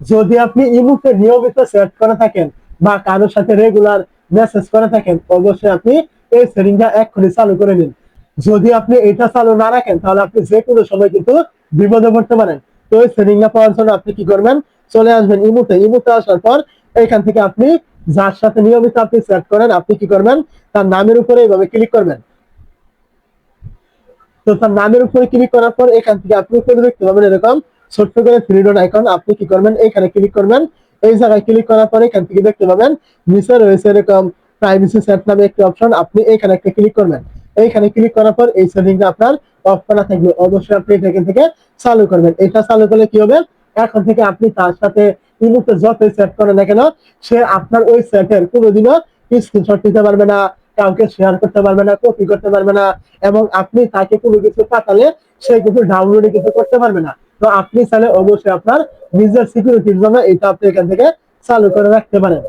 যদি আপনি ইমুতে নিয়মিত সেট করে থাকেন বা কারোর সাথে রেগুলার মেসেজ করে থাকেন, অবশ্যই আপনি এই সেটিংটা এক্ষুনি চালু করে নিন। যদি আপনি এটা চালু না রাখেন, তাহলে আপনি যে কোনো সময় কিন্তু বিপদে পড়তে পারেন। তো এই সেটিংটা পাওয়ার জন্য আপনি কি করবেন? চলে আসবেন ইমুতে ইমুতে আসার পর এখান থেকে আপনি যার সাথে নিয়মিত আপনি সেট করেন, আপনি কি করবেন? তার নামের উপরে এইভাবে ক্লিক করবেন। তো তার নামের উপরে ক্লিক করার পর এখান থেকে আপনি উপরে দেখতে পাবেন এরকম ছোট্ট করে থ্রি ডট আইকন আপনি কি করবেন? এখানে ক্লিক করবেন। এই জায়গায় ক্লিক করার পর এখান থেকে দেখতে পাবেন, নিচে রয়েছে এরকম প্রাইভেসি সেট নামে একটি অপশন আপনি এখানে একটা ক্লিক করবেন। এইখানে ক্লিক করার পর এই সেটিংটা আপনার অফ করা থাকবে। অবশ্যই আপনি এটা এখান থেকে চালু করবেন। এটা চালু করলে কি হবে? এখন থেকে আপনি তার সাথে ইমুতে যত সেট করেন না কেন, সে আপনার ওই সেটের কোনোদিনও স্ক্রিনশট দিতে পারবে না, কাউকে শেয়ার করতে পারবে না কপি করতে পারবে না, এবং আপনি তাকে কোনো কিছু পাঠালে সে কিন্তু ডাউনলোড কিছু করতে পারবে না। তো আপনি চাইলে অবশ্যই আপনার নিজের সিকিউরিটির জন্য এটা আপনি এখান থেকে চালু করে রাখতে পারেন।